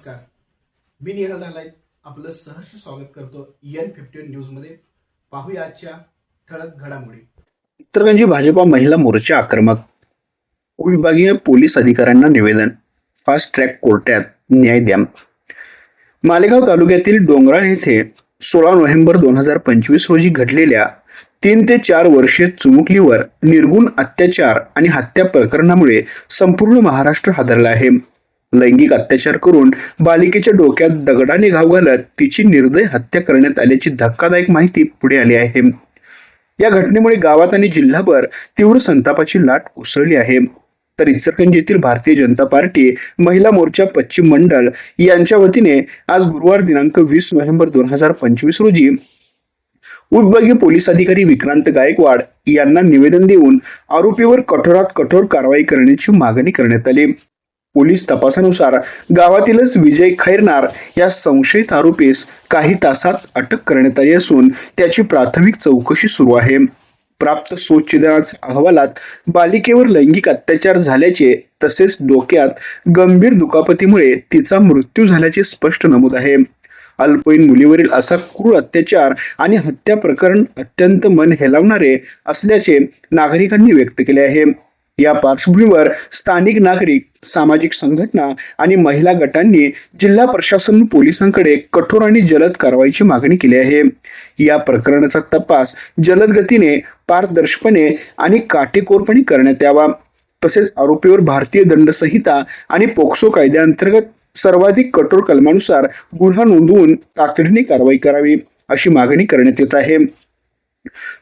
नमस्कार. मी निहाल नालायत आपलं सहर्ष स्वागत करतो एन फिफ्टी न्यूजमध्ये पाहूया आजच्या ठळक घडामोडी. इचलकरंजी भाजपा महिला मोर्चा आक्रमक. उपविभागीय पोलीस अधिकाऱ्यांना निवेदन. फास्ट ट्रॅक कोर्टात न्याय द्या मालेगाव तालुक्यातील डोंगराळ येथे सोळा नोव्हेंबर दोन हजार पंचवीस रोजी घडलेल्या तीन ते चार वर्षे चुमुकलीवर निर्गुण अत्याचार आणि हत्या प्रकरणामुळे संपूर्ण महाराष्ट्र हादरला आहे. लैंगिक अत्याचार करून बालिकेच्या डोक्यात दगडाने घाव घालत तिची निर्दय हत्या करण्यात आल्याची धक्कादायक माहिती पुढे आली आहे. या घटनेमुळे गावात आणि जिल्हाभर तीव्र संतापाची लाट उसळली आहे. तर इचलकरंजी येथील भारतीय जनता पार्टी महिला मोर्चा पश्चिम मंडळ यांच्या वतीने आज गुरुवार दिनांक वीस नोव्हेंबर दोन हजार पंचवीस रोजी उपविभागीय पोलीस अधिकारी विक्रांत गायकवाड यांना निवेदन देऊन आरोपीवर कठोरात कठोर कारवाई करण्याची मागणी करण्यात आली. पोलीस तपासानुसार गावातीलच विजय खैरनार या संशयित आरोपीस काही तासात अटक करण्यात आली असून त्याची प्राथमिक चौकशी सुरू आहे. प्राप्त सोच्छेदनाच्या अहवालात बालिकेवर लैंगिक अत्याचार झाल्याचे तसेच डोक्यात गंभीर दुखापतीमुळे तिचा मृत्यू झाल्याचे स्पष्ट नमूद आहे. अल्पवयीन मुलीवरील असा क्रूर अत्याचार आणि हत्या प्रकरण अत्यंत मन हेलावणारे असल्याचे नागरिकांनी व्यक्त केले आहे. या पार्श्वभूमीवर स्थानिक नागरिक सामाजिक संघटना आणि महिला गटांनी जिल्हा प्रशासन पोलिसांकडे कठोर आणि जलद कारवाईची मागणी केली आहे. या प्रकरणाचा तपास जलद गतीने पारदर्शकपणे आणि काटेकोरपणे करण्यात यावा. तसेच आरोपीवर भारतीय दंड संहिता आणि पोक्सो कायद्याअंतर्गत सर्वाधिक कठोर कलमानुसार गुन्हा नोंदवून तातडीने कारवाई करावी अशी मागणी करण्यात येत आहे.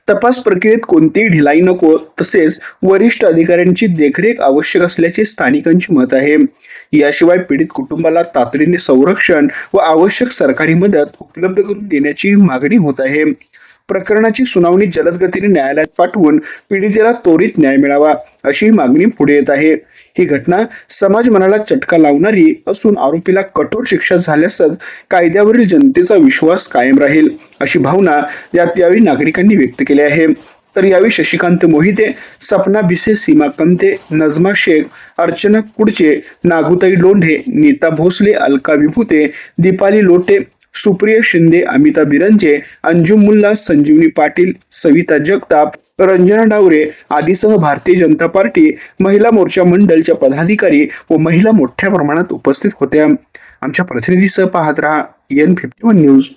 तपास प्रक्रियेत कोणतीही ढिलाई नको तसेच वरिष्ठ अधिकाऱ्यांची देखरेख आवश्यक असल्याचे स्थानिकांचे मत आहे. याशिवाय पीडित कुटुंबाला तातडीने संरक्षण व आवश्यक सरकारी मदत उपलब्ध करून देण्याची मागणी होत आहे. प्रकरणाची सुनावणी जलद गतीने न्यायालयात पाठवून पीडितेला त्वरित न्याय मिळावा अशी मागणी पुढे येत आहे. ही घटना समाज मनाला चटका लावणारी असून आरोपीला कठोर शिक्षा झाल्यासच कायद्यावरील जनतेचा विश्वास कायम राहील अशी भावना यात यावेळी नागरिकांनी व्यक्त केली आहे. तर यावेळी शशिकांत मोहिते सपना भिसे सीमा कंते नजमा शेख अर्चना कुडचे नागुताई लोंढे नीता भोसले अलका विभूते दीपाली लोटे सुप्रिया शिंदे अमिता बिरंजे अंजुम मुल्ला संजीवनी पाटील सविता जगताप रंजना डावरे आदीसह भारतीय जनता पार्टी महिला मोर्चा मंडलच्या पदाधिकारी व महिला मोठ्या प्रमाणात उपस्थित होत्या. आमच्या प्रतिनिधीसह पाहत रहा एन फिफ्टी वन न्यूज